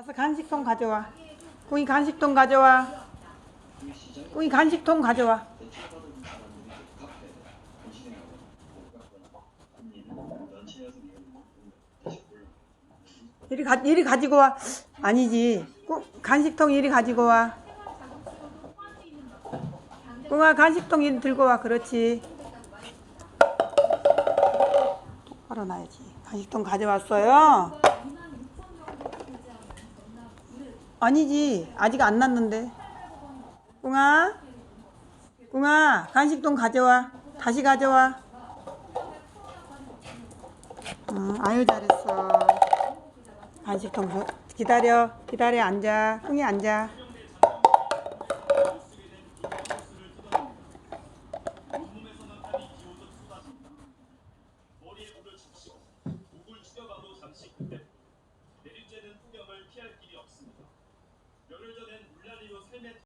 가서 간식통 가져와. 꿍이 간식통 가져와. 꿍이 간식통 가져와. 이리 가 이리 가지고 와. 아니지. 꿍 간식통 이리 가지고 와. 꿍아 간식통 이리 들고 와. 그렇지. 똑바로 놔야지. 간식통 가져왔어요. 아니지. 아직 안 났는데. 꿍아. 꿍아, 간식통 가져와. 다시 가져와. 응, 아유 잘했어. 간식통 줘. 기다려. 기다려 앉아. 꿍이 앉아. 내리쬐는 풍경을 피할 길이 없습니다. limit.